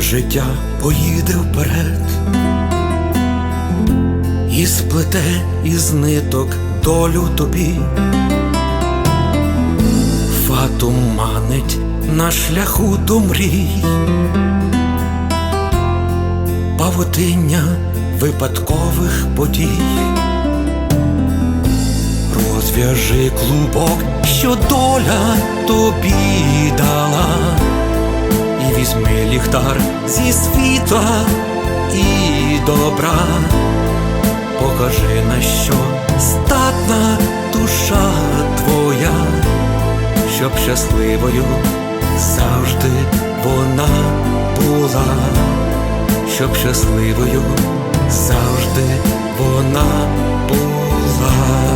життя поїде вперед і сплете із ниток долю тобі. Фатум манить на шляху до мрій, павутиння випадкових подій. Розв'яжи клубок, що доля тобі дала, і візьми ліхтар зі світла і добра, покажи на що статна душа твоя, щоб щасливою завжди вона була, щоб щасливою завжди вона була.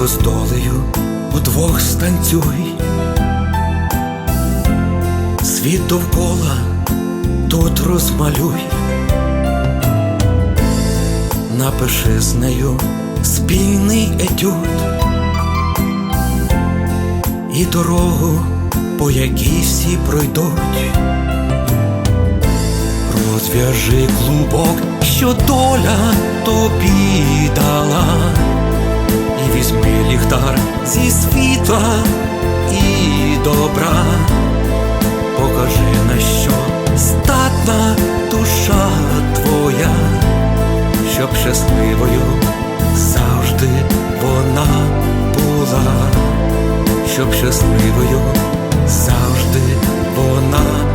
Танго з долею удвох станцюй, світ довкола тут розмалюй, напиши з нею спільний етюд. І дорогу, по якій всі пройдуть. Розв'яжи клубок, що доля тобі зі світла і добра, покажи на що статна душа твоя, щоб щасливою завжди вона була, щоб щасливою завжди вона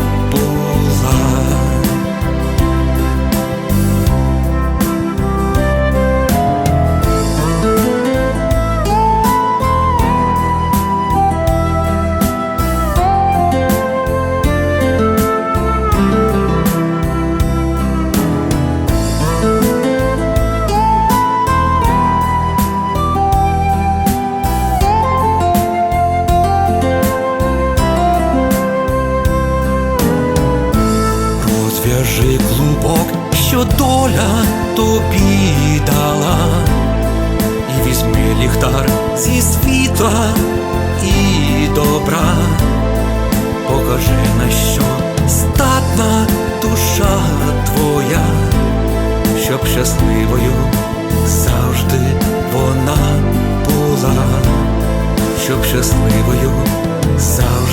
клубок, що доля тобі дала, і візьми ліхтар зі світла і добра, покажи на що статна душа твоя, щоб щасливою завжди вона була, щоб щасливою завжди.